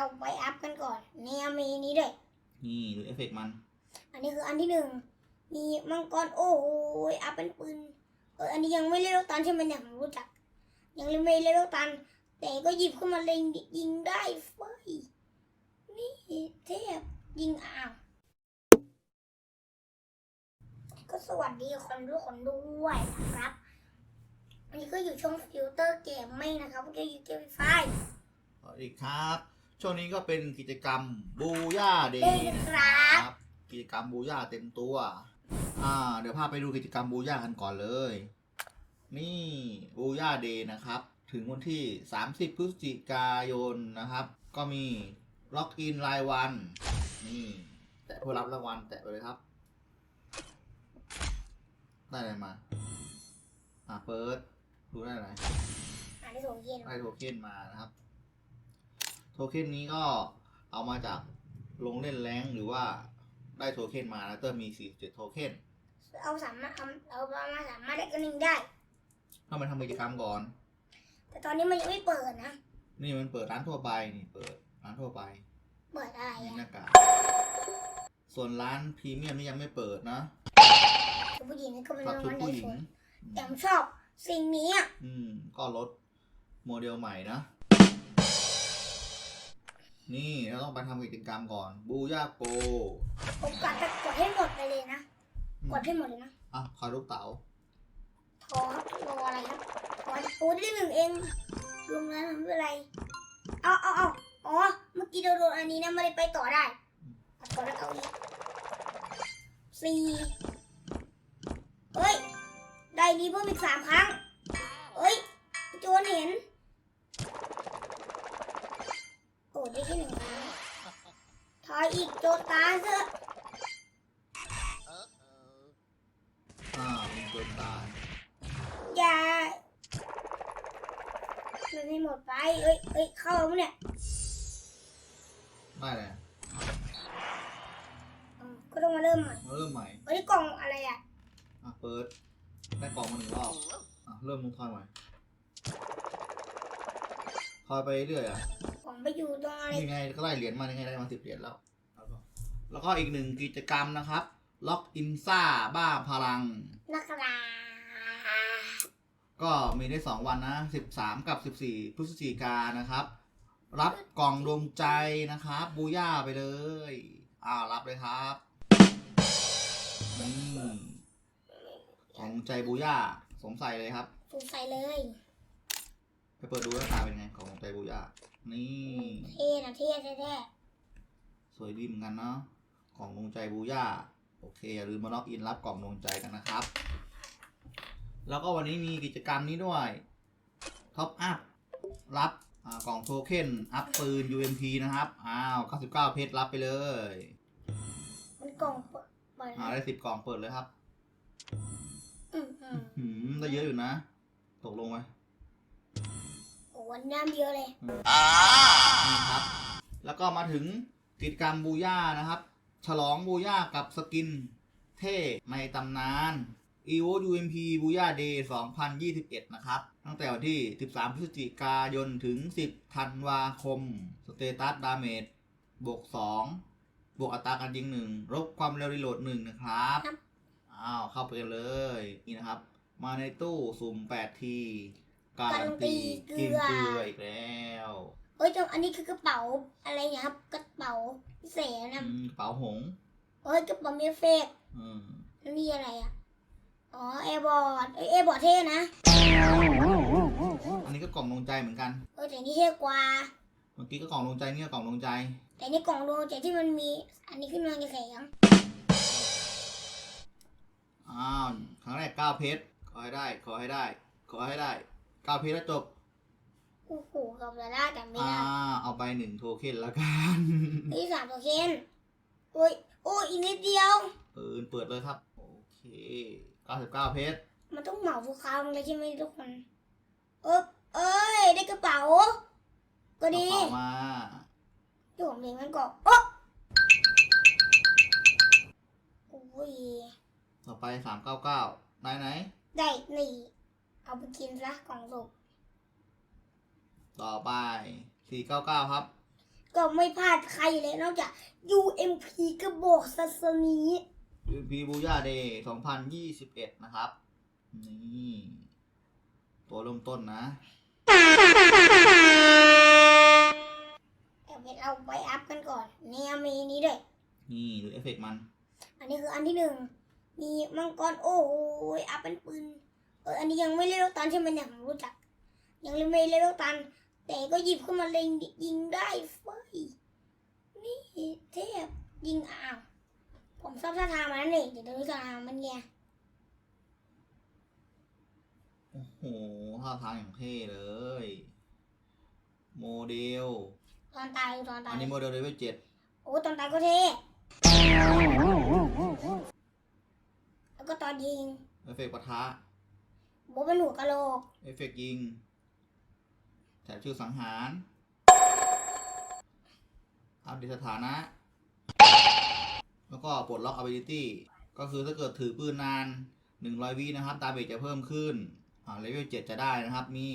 เอาไปอัพกันก่อน เนี่ยมีนี้ด้วย นี่ดูเอฟเฟกต์มัน อันนี้คืออันที่หนึ่ง มีมังกร โอ้โหอัพเป็นปืน เออ อันนี้ยังไม่เลเวลตันใช่ไหมเนี่ยผมรู้จัก ยังไม่เลเวลตัน แต่ก็หยิบขึ้นมาเล็งยิงได้เฟ้ย นี่เทพยิงอ่าวก็สวัสดีคนทุกคนด้วยนะครับอันนี้ก็อยู่ช่องฟิลเตอร์เกมไม่นะครับก็อยู่เกมไฟสวัสดีครับ ช่วงนี้ก็เป็นกิจกรรมบูย่าเดเด้ย์นะนะคครัรับบกิจกรรมบูย่าเต็มตัว อ่า เดี๋ยวพาไปดูกิจกรรมบูย่ากันก่อนเลย นี่บูย่าเดย์นะครับ ถึงวันที่ 30 พฤศจิกายนนะครับ ก็มีล็อกอินรายวัน นี่ แตะเพื่อรับรางวัลแตะไปเลยครับ ได้อะไรมา อ่าเปิดดูได้อะไรอ่านได้สองเย็นได้โทเค็นมานะครับโท เค็นนี้ก็เอามาจากลงเล่นแรงค์หรือว่าได้โทเค็นมาแล้วเตอร์มี 47 โทเค็นเอาสามารถเอาเอามาสามารถได้กันหนึ่งได้ต้องไปทำกิจกรรมก่อน แต่ตอนนี้มันยังไม่เปิดนะ นี่มันเปิดร้านทั่วไปนี่เปิดร้านทั่วไป เปิดอะไรนี่หอะน้ากากส่วนร้านพรีเมียมนี่ยังไม่เปิดนะชุดผู้หญิงนี่ก็เป็นกับรางชุดวัลในผู้หญิสงวนแต่ผมชอบสิ่งนี้อะอืมก็รถโมเดลใหม่นะ นี่เราต้องไปทำกิจกรรมก่อน บูย่าโกผมกดจะกดให้หมดไปเลยนะ กดให้หมดเลยนะ อะคอยลูกเต๋าทอครับทออะไรครับทอโอ้ได้หนึ่งเองรวมแล้วไม่เป็นไรเอาเอาเอาอ๋อ เมื่อกี้เราโดนอันนี้นะไม่ได้ไปต่อได้เอาต่อแล้วเอาอีกสี่เฮ้ย ได้นี้เพิ่มอีกสามครั้ง เฮ้ยโจนเห็น โอ้ได้แค่หนึ่งครั้งทอยอีกโจนตายเถอะ อ่ามีตัวตาย อย่า มันไม่หมดไป เอ้ยเอ้ยเข้าแล้วมั้ยเนี่ยได้เลยอืมก็ต้องมาเริ่มใหม่มาเริ่มใหม่เอ้ยกล่องอะไรอะ อะเปิดได้กล่องมาหนึ่งรอบอะเริ่มมุงทอยใหม่ทอยไปเรื่อยอะกล่องไปอยู่ตรงอะไรนี่ไงก็ได้เหรียญมายังไงได้มาสิบเหรียญแล้วแล้วก็แล้วก็อีกหนึ่งกิจกรรมนะครับ ล็อกอินซ่าบ้าพลัง นักรา ก็มีได้สองวันนะสิบสามกับสิบสี่พฤศจิกายนนะครับ รับกล่องดวงใจนะครับ บูย่าไปเลยอ้าวรับเลยครับนี่กล่องดวงใจบูย่าสวมใส่เลยครับถูกใส่เลยไปเปิดดูหน้าตาเป็นไงของดวงใจบูย่านี่ เท่นะเท่แท้สวยดีเหมือนกันเนาะของดวงใจบูย่าโอเคอย่าลืมมาล็อกอินรับกล่องดวงใจกันนะครับ แล้วก็วันนี้มีกิจกรรมนี้ด้วยท็อปอัพรับอ่ากล่องโทเค็นอัพปืน UMP นะครับ อ้าว 99 เพชรรับไปเลยๆมันกล่องเปิดเปิดอ่าได้10กล่องเปิดเลยครับ อืมอืมหืมได้เยอะอยู่นะ ตกลงไหมโอ้วันน้ำเยอะเลย นี่ครับ แล้วก็มาถึงกิจกรรมบูย่านะครับ ฉลองบูย่ากับสกิน เท่ในตำนาน EVO UMP บูย่า Day 2021 นะครับ ตั้งแต่วันที่ 13 พฤศจิกายน ถึง 10 ธันวาคม สเตตัสดาเมจบวก 2 บวกอัตราการยิง 1ลบความเร็วรีโหลด 1 นะครับครับอ้อ้าว เข้าไปกันเลย นี่นะครับ มาในตู้สุ่ม 8 ที การันตีกินเกลืออีกแล้วเอ้ยจงอันนี้คือกระเป๋าอะไรเนี่ยครับ กระเป๋าพิเศษนะอืมกระเป๋าหงส์เอ้ยกระเป๋ามีเฟกอืมนี่อะไรอะ อ๋อแอร์บอร์ดเอ้ยแอร์บอร์ดเท่นะ อันนี้ก็กล่องดวงใจเหมือนกัน เออแต่นี่เท่กว่า เมื่อกี้ก็กล่องดวงใจนี่ก็กล่องดวงใจ แต่นี่กล่องดวงใจที่มันมี อันนี้ขึ้นมาในแสงอ้าว ครั้งแรกเก้าเพชร ขอให้ได้ ขอให้ได้ ขอให้ได้เก้าเพชรแล้วจบ โอ้โหกับลาล่าแต่ไม่อ่า ได้เอาไปหนึ่งโทเค็นแล้วกันนี่สามตัวเคนโอ้ยโอ้ยอีกนิดเดียว ปืนเปิดเลยครับ โอเคเก้าสิบเก้าเพชรมันต้องเหมาทุกครั้งเลยใช่ไหมทุกคนเอยเอ้ย ได้กระเป๋า ก็กระดีเป๋ามาที่ผมเลี้ยงมันก่อนโอ๊ะโอ้ยต่อไปสามเก้าเก้าไหนไหน ได้นี่เอาไปกินซะกล่องสุกต่อไปสี่เก้าเก้าครับ ก็ไม่พลาดใครเลยนอกจาก UMP กระบอกสัสนี UMP บูย่าเดย์2021 นะครับ นี่ ตัวเริ่มต้นนะแต่เป็นเอาไว้อัพกันก่อน เนี่ยมีนี้ด้วย นี่ ดูเอฟเฟกต์มัน อันนี้คืออันที่หนึ่ง มีมังกร โอ้โหอัพเป็นปืน เออ อันนี้ยังไม่เลเวลตันใช่ไหมเนี่ยผมรู้จัก ยังไม่เลเวลตัน แต่ก็หยิบขึ้นมาเล็งยิงได้เฟ้ยนี่เทพยิงอ้าว ผมชอบท่าทางมันนี่เดี๋ยวดูท่าทางมันไงโอ้โหท่าทางอย่างเท่เลย โมเดล ตอนตายดูตอนตาอัยนนี้โมเดลเลเวลเจ็ดโอ้ตอนตายก็เท่แล้วก็ตอนยิงเอฟเฟกต์ปะทะโบเป็นหัวกะโหลกเอฟเฟกต์ยิงแถบชื่อสังหารอัปเดตสถานะ แล้วก็ปลดล็อก ability ก็คือถ้าเกิดถือปืนนาน 100วินะครับดาเมจจะเพิ่มขึ้น อ่าเลเวล7จะได้นะครับ มี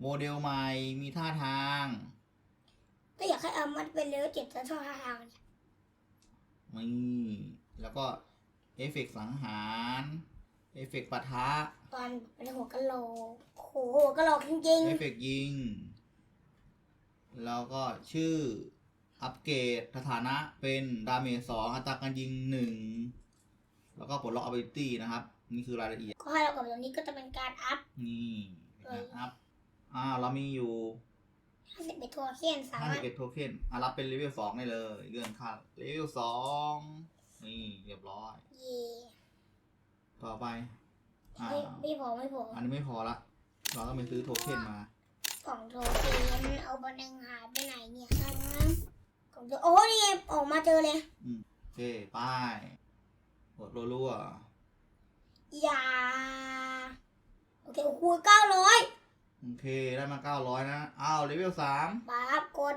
โมเดลใหม่ มีท่าทาง ก็อยากให้เอามันเป็นเลเวลเจ็ดจะชอบท่าทางเนี่ยนี่แล้วก็เอฟเฟกต์สังหาร เอฟเฟกต์ปะทะ ตอนเป็นหัวกะโหลกโหหัวกะโหลกจริงเอฟเฟกต์ยิง แล้วก็ชื่อ อัปเกรดสถานะเป็นดาเมจสองอัตราการยิงหนึ่งแล้วก็ปลดล็อก ability นะครับ นี่คือรายละเอียดๆก็ให้เรากับตรงนี้ก็จะเป็นการอัพ นี่เป็นการอัพอ่าเรามีอยู่50เป็นทัวร์เคียนสามารถ51โทเค็นอะรับเป็นเลเวล2ได้เลย เลื่อนขั้นเลเวล2นี่เรียบร้อย เย่ต่อไปอ่าไม่ไม่พอไม่พออันนี้ไม่พอละเราต้องไปซื้อโทเค็นมา กล่องโทเค็นเอาบันนึงหายไปไหนเนี่ยครับ กล่องโทโอ้นี่ไงออกมาเจอเลยโอเคไป้ายกดรัวอย่า โอเคโอ้โหเก้าร้อยๆโอเคได้มา900นะอ้าวเลเวลป๊าบกด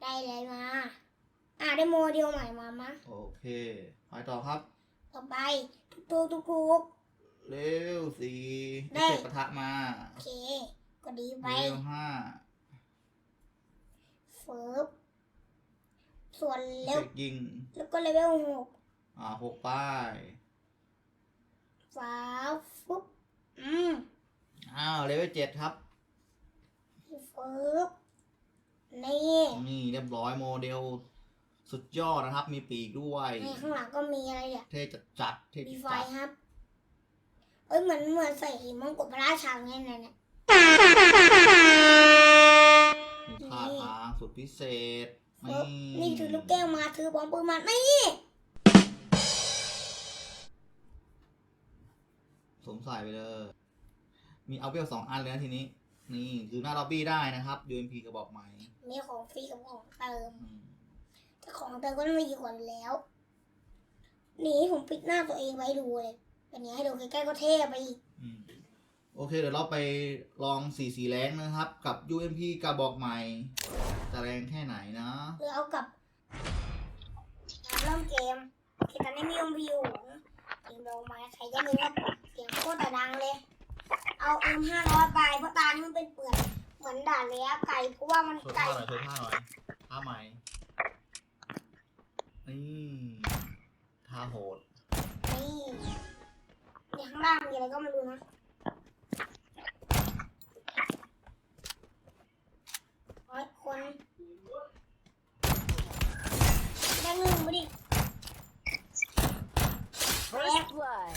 ได้เลยมา อ่าได้โมเดลใหม่มามะ3โอเคไปต่อครับต่อไปทุกๆทุก เลเวล4ได้เสกปะทะมาๆโอเคก็ดีไปเลเวลเฟิร์บ ส่วน5เร็เสวกยิง แล้วก็เลเวลหกอ่า6ป้ายฟ้าฟุ๊บอืมอ้าวเลเวล7ครับเฟิร์บนี่นี่เรียบร้อยโมเดล สุดยอดนะครับ มีปีกด้วยนี่ข้างหลังก็มีอะไรเนี่ยเท่จัดจัดๆเท่มีจัดไฟจัดครับ เอ้ยเหมือนเหมือนใส่มงกุฎพระราชาไงเนี่ยเนี่ย มีท่าทางสุดพิเศษเฟิร์บ นี่ถือลูกแก้วมาถือบอมปืนมานี่สวมใส่ไปเลย มีเอาเวลสองอันเลยนะทีนี้ นี่คือหน้าล็อบบี้ได้นะครับ UMP กระบอกใหม่มีของฟรีกับของเติมอืมแต่ของเติมก็ไม่มีกว่าแล้ว นี่ผมปิดหน้าตัวเองไว้ดูเลยเป็นไงให้ดูใกล้ๆก็เท่ไปอีกอืม โอเค เดี๋ยวเราไปลองสีสีแรงนะครับ กับ UMP กระบอกใหม่จะแรงแค่ไหนนะ หรือเอากับการเริ่มเกมโอเคตอนนี้มียมวิวเกมลงมาใครก็รู้ว่าเสียงโคตรดังเลย เอาเอ็มห้าร้อยไปเพราะตานี่มันเป็นเปลือกเหมือนด่านเลยอะไก่เพราะว่ามันโชว์ไก่ท่าหน่อยโชว์ท่าหน่อยท่าใหม่นี่ท่าโหดนี่เนี่ยข้างล่างมีอะไรก็ไม่รู้นะโอ้ยคนได้เงินมาดิ First blood.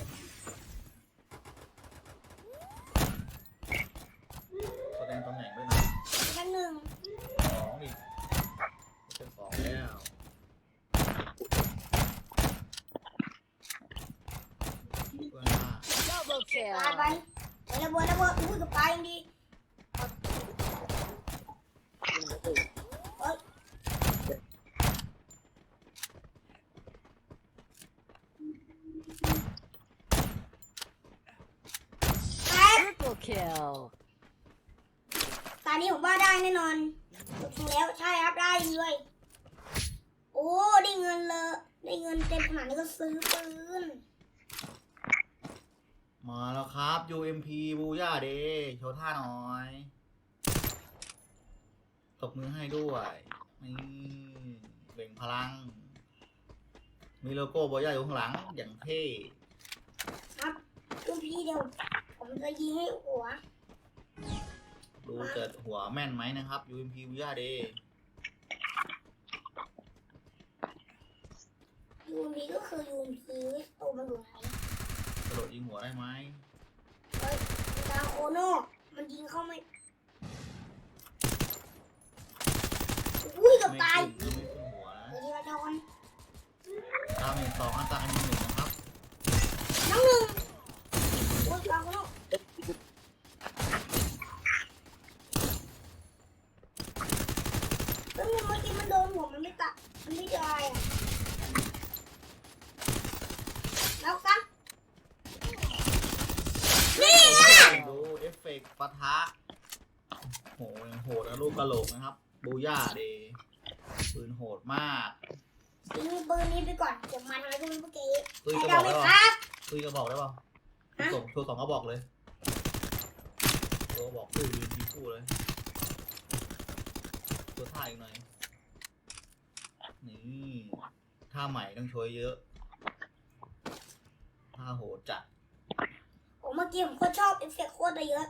แสดงตำแหน่งด้วยนะ ได้หนึ่ง สองดิเป็นสองแล้วเพื่อนว่า Double ตายไป kill. ไประเบิดระเบิดอุ้ยกับตายยังดีเอ้ยแป๊บ Triple kill. ตอนนี้ผมว่าได้แน่นอนถูกแล้วใช่ครับได้เลย โอ้ได้เงินเลย ได้เงินเต็มขนาดนี้ก็ซื้อปืน มาแล้วครับ UMP บูย่าเดโชว์ท่าหน่อยตบมือให้ด้วยนี่เบ่งพลัง มีโลโก้บอยาอยู่ข้างหลัง อย่างเท่ครับคุณพี่เดี๋ยว ผมจะยิงให้หัว ดูจะหัวแม่นไหมนะครับ UMP บูย่าเดย์ยูมพีก็คือยูมพีตัวมันอยู่ไหนกระโดดยิงหัวได้ไหมเฮ้ยดาวโอโน่มันยิงเข้าไม่อุ้ยเกับไม่ตายขึ้นไม่ขึ้นหัวนะ เดี๋ยวทีละทอนดาเมจสองอันตรายมีหนึ่งนะครับ น้องหนึ่งโอ้ยดาวโอโน่แล้วเมื่อกี้มันโดนหัวมันไม่ตะมันไม่ตายอะแล้วกันนี่ไง ดูเอ ฟเฟกต์ปะทะโหยังโหดนะลูกกระโหลกนะครับ บูย่าเดย์ปืนโหดมากทิ้งปืนนี้ไปก่อนเก็บมันไว้ตรงนี้เมื่อกี้ตุ้ยให้กระบเราอกไหมได้คป่ะรับตุ้ยกระบอกได้ป่ะฮะ ส่งโชว์สองกระบอกเลยตัวกระบอกตุ้ยยืนทีคู่เลย ตัวท่าอีกหน่อย นี่ท่าใหม่ต้องโชว์เยอะท่าโหดจัด ผมเมื่อกี้ผมก็ชอบเอฟเฟกต์โคตรเลยเยอะ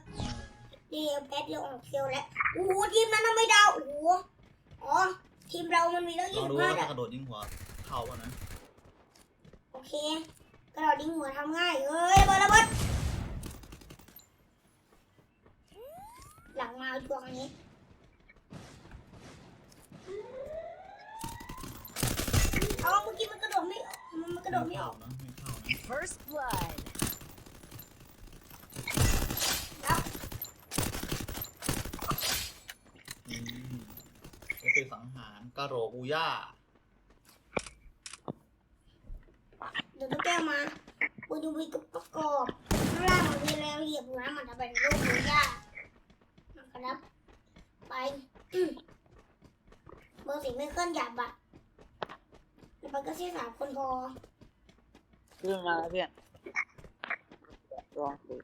เดียวแป๊บเดียวออกเคียวแล้วโอ้โหทีมนั้นทำไมดาวโอ้โหอ๋อทีมเรามันมีตั้งลยี่องสิดูบห้าว่าดาถ้าวกระโดดยิงหัวเข้าป่ะนะโอเคกระโดดดิ้งหัวทำง่ายเอ้ยระเบิดระเบิดหลังมาช่วงนี้เอาเมื่อกี้มันกระโดดไม่ออกมันมันกระโดดไม่ออกนะไม่เข้านะ First blood. แล้ว อืมก็คือสังหารกระ โหลกบูย่า เดี๋ยวต้องแก้วมาปูดูวีกับประกอบข้างล่างมันมีแรงเหยียบหัวมันจะเป็นรูปหัวยานะครับ ไปอืมเบอร์สีไม่เคลื่อนหยับอะแล้วไปก็แค่สามคนพอขึ้นมาแล้วเพื่อนลองดู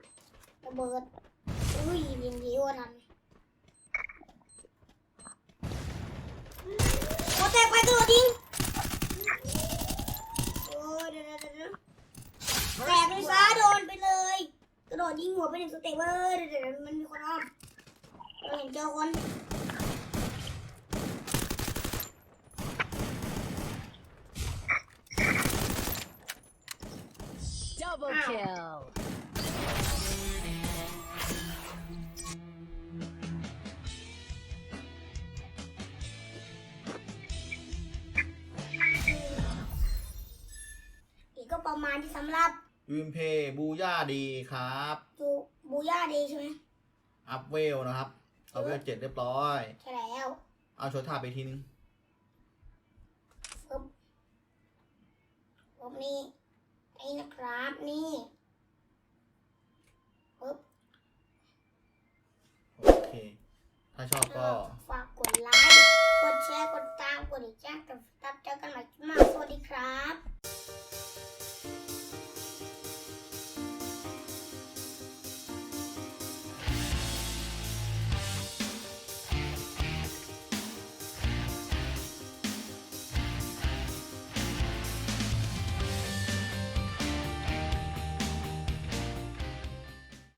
ระเบิด อุ้ยยิงดีว่าทันโอ แตกไปกระโดดยิงโอ้ยเดี๋ยวเดี๋ยวเดี๋ยวแตกเลยซะโดนไปเลย กระโดดยิงหัวไปหนึ่งสเต็ปเว้ยเดี๋ยวเดี๋ยวมันมีคนอ้อมเราเห็นเจอคน Double Ow. kill. ประมาณที่สำหรับยูมเพบูย่าดีครับจูบูย่าดีใช่ไหมอัพเวลนะครับเอาเวลเจ็ดเรียบร้อยใช่แล้วเอาโชว์ท่าไปทีนึงปึ๊บผมนี่ไอ้นะครับนี่ปึ๊บโอเค ถ้าชอบก็ฝากกดไลค์กดแชร์กดตามกดติดแจ้งกับตับเจอกันใหม่คลิปหน้าสวัสดีครับ